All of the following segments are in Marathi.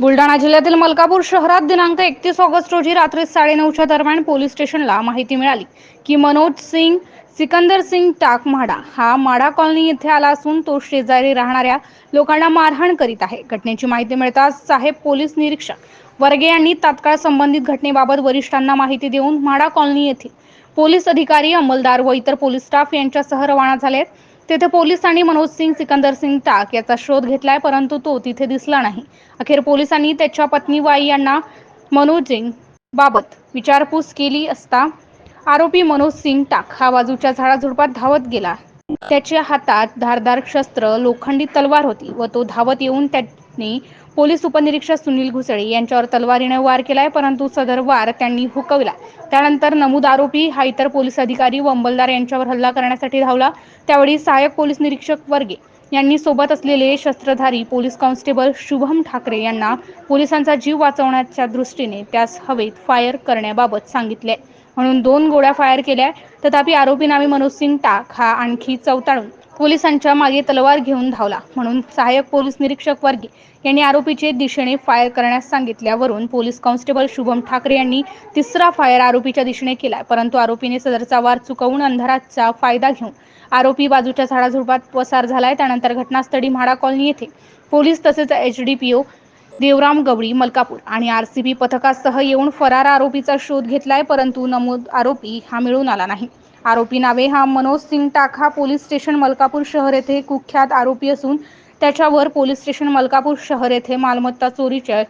बुलढाणा जिल्ह्यातील मलकापूर शहरात दिनांक एकतीस ऑगस्ट रोजी रात्री साडेनऊच्या दरम्यान पोलीस स्टेशनला माहिती मिळाली की मनोज सिंग सिकंदर सिंग टाक म्हाडा हा माडा कॉलनी येथे आला असून तो शेजारी राहणाऱ्या लोकांना मारहाण करीत आहे. घटनेची माहिती मिळताच साहेब पोलीस निरीक्षक वर्गे यांनी तात्काळ संबंधित घटनेबाबत वरिष्ठांना माहिती देऊन म्हाडा कॉलनी येथील पोलीस अधिकारी अंमलदार व इतर पोलीस स्टाफ यांच्यासह रवाना आहेत तेथे पोलिसांनी मनोज सिंग सिकंदर सिंग टाक याचा शोध घेतलाय परंतु तो तिथे दिसला नाही. अखेर पोलिसांनी त्याच्या पत्नी वाई यांना मनोज सिंग बाबत विचारपूस केली असता आरोपी मनोज सिंग टाक हा बाजूच्या झाडाझुडपात धावत गेला. त्याच्या हातात धारदार शस्त्र लोखंडी तलवार होती व तो धावत येऊन त्यांनी पोलीस उपनिरीक्षक सुनील घुसळे यांच्यावर तलवारीने वार केलाय परंतु सदर वार त्यांनी हुकवला. त्यानंतर नमूद आरोपी हा इतर पोलीस अधिकारी व अंमलदार यांच्यावर हल्ला करण्यासाठी धावला. त्यावेळी सहाय्यक पोलीस निरीक्षक वर्गे यांनी सोबत असलेले शस्त्रधारी पोलीस कॉन्स्टेबल शुभम ठाकरे यांना पोलिसांचा जीव वाचवण्याच्या दृष्टीने त्यास हवेत फायर करण्याबाबत सांगितले. म्हणून दोन गोळ्या फायर केल्या. तथापि आरोपी नामी मनोज सिंग टाक हा आणखी चौताळून पोलिसांच्या मागे तलवार घेऊन धावला म्हणून सहाय्यक पोलीस निरीक्षक वर्गे यांनी आरोपीचे दिशेने फायर करण्यास सांगितल्यावरून पोलीस कॉन्स्टेबल शुभम ठाकरे यांनी तिसरा फायर आरोपीच्या दिशेने केला परंतु आरोपीने सदरचा वार चुकवून अंधाराचा फायदा घेऊन आरोपी बाजूच्या झाडाझुडपात पसार झालाय. त्यानंतर घटनास्थळी म्हाडा कॉलनी येथे पोलीस तसेच H D P O Devram Gawali Malkapur आणि आरसीबी पथकासह येऊन फरार आरोपीचा शोध घेतलाय परंतु नमूद आरोपी हा मिळून आला नाही. आरोपी नावे हा मनोज सिंग टाका पोलीस स्टेशन मलकापूर शहर येथे कुख्यात आरोपी असून त्याच्यावर पोलीस स्टेशन मलकापूर शहर येथे मालमत्ता चोरीच्या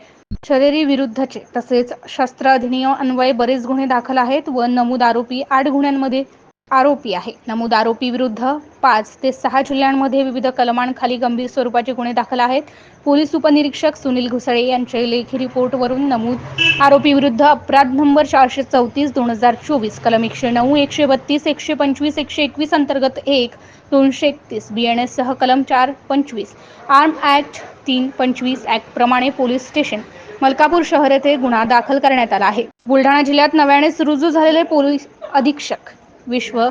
शरेरी विरुद्धचे तसेच शस्त्र अधिनियम अन्वये बरेच गुन्हे दाखल आहेत व नमूद आरोपी आठ गुन्ह्यांमध्ये आरोपी आहे. नमूद आरोपी विरुद्ध पाच ते सहा जिल्ह्यांमध्ये विविध कलमांखाली गंभीर स्वरूपाचे गुन्हे दाखल आहेत. पोलीस उपनिरीक्षक सुनील घुसळे यांच्या लेखी रिपोर्टवरून नमूद आरोपी विरुद्ध अपराध नंबर चारशे चौतीस दोन हजार चोवीस कलम एकशे नऊ एकशे बत्तीस एकशे पंचवीस एकशे एकवीस अंतर्गत एक दोनशे एकतीस बी एन एस सह कलम चार पंचवीस आर्म ॲक्ट तीन पंचवीस ॲक्ट प्रमाणे पोलीस स्टेशन मलकापूर शहर येथे गुन्हा दाखल करण्यात आला आहे. बुलढाणा जिल्ह्यात नव्यानेच रुजू झालेले पोलीस अधीक्षक विश्व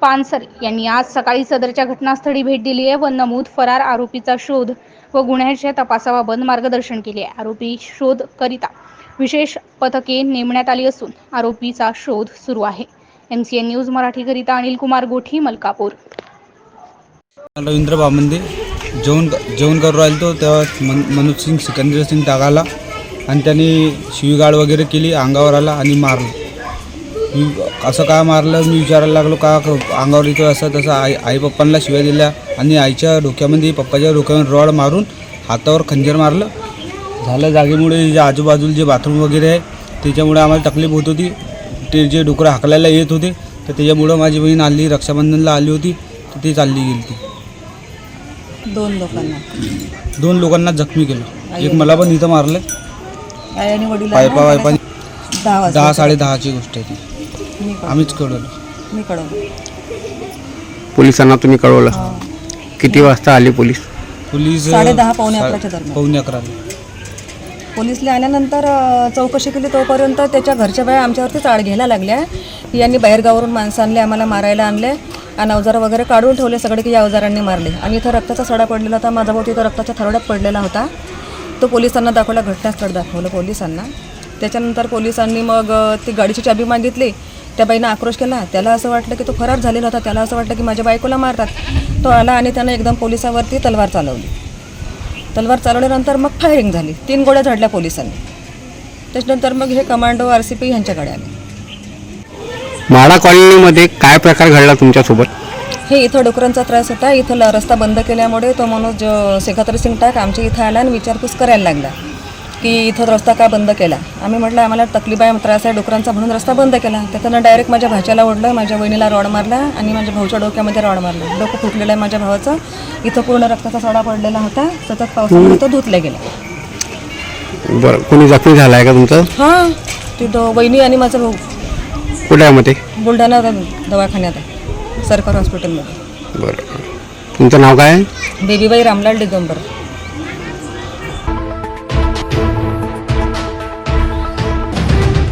पानसरे यांनी आज सकाळी सदरच्या घटनास्थळी भेट दिली आहे व नमूद फरार आरोपीचा शोध व गुन्ह्याच्या तपासाबाबत मार्गदर्शन केले आहे. आरोपी शोध करिता विशेष पथके नेमण्यात आली असून आरोपीचा शोध सुरू आहे. एम सी एन न्यूज मराठीकरिता अनिल कुमार गोठी मलकापूर. रवींद्र बामंदे. जेवण जेवण करू राहिलो तो तेव्हा मन मनोज सिंग सिकंदर सिंग टाकाला आणि त्यांनी शिवीगाळ वगैरे केली अंगावर आला आणि मारलं. मी असं का मारलं? मी विचारायला लागलो का अंगावर येतो असं तसं आई आई पप्पांना शिव्या दिल्या आणि आईच्या डोक्यामध्ये पप्पाच्या डोक्यावर रॉड मारून हातावर खंजीर मारलं. झालं जागेमुळे जे आजूबाजूला जे बाथरूम वगैरे आहे त्याच्यामुळे आम्हाला तकलीफ होत होती. ते जे डुकरं हाकलायला येत होते तर त्याच्यामुळं माझी बहीण आली रक्षाबंधनला आली होती तर ती चालली गेली ती दोन लोकांना. दोन लोकांना जखमी केलं. एक मला पण इथं मारलं. पायपा वायपा दहा साडे दहाची गोष्ट आहे ती. मी कळवलं आम्हीच कळवलं. मी कळवलं पोलिसांना तुम्ही कळवलं? किती वाजता आले पोलीस? पोलीस साडे दहा, पावणे सा- अकराच्या दरम्यान. पावणे अकराला पोलिसला आल्यानंतर अ, चौकशी केली तोपर्यंत त्याच्या घरच्या बाया आमच्यावरती चाळ घ्यायला लागल्या. की यांनी बाहेरगावावरून माणसं आणले आम्हाला मारायला आणले. आणि अवजार वगैरे काढून ठेवले सगळे की या अवजारांनी मारले. आणि इथं रक्ताचा सडा पडलेला होता. माझा भाऊ तिथं रक्ताच्या थरोड्यात पडलेला होता. तो पोलिसांना दाखवला घटनास्थळ दाखवलं पोलिसांना. त्याच्यानंतर पोलिसांनी मग ती गाडीची चाबी मागितली. त्या बाईनं आक्रोश केला. त्याला असं वाटलं की तो फरार झालेला होता. त्याला असं वाटलं की माझ्या बायकोला मारतात. तो आला आणि त्यानं एकदम पोलिसावरती तलवार चालवली. तलवार चालवल्यानंतर मग फायरिंग झाली. तीन गोळ्या झाडल्या पोलिसांनी. त्याच्यानंतर मग हे कमांडो आर सी पी ह्यांच्याकडे आले. माडा कॉलनीमध्ये काय प्रकार घडला तुमच्यासोबत? हे इथं डुकरांचा त्रास होता. इथं रस्ता बंद केल्यामुळे तो मनोज शेखात्री सिंग टाक आमच्या इथं आला आणि विचारपूस करायला लागला. की इथं रस्ता का बंद केला? आम्ही म्हटलं आम्हाला तकलीफ आहे त्रास आहे डुकरांचा म्हणून रस्ता बंद केला. त्याच्यानं डायरेक्ट माझ्या भाच्याला ओढलं माझ्या वहिनीला रॉड मारला आणि माझ्या भाऊच्या डोक्यामध्ये रॉड मारला. डोकं फुटलेलं आहे माझ्या भावाचं. इथं पूर्ण रक्ताचा सडा पडलेला होता. सतत पावसामुळे तो धुतला गेला. बरं. कोणी जखमी झाला आहे का तुमचं? हां. ती दो वहिनी आणि माझा भाऊ. कुठे आहे बुलढाणा दवाखान्यात आहे. सरकार हॉस्पिटलमध्ये. बरं. तुमचं नाव काय? आहे बेबीबाई रामलाल दिगंबर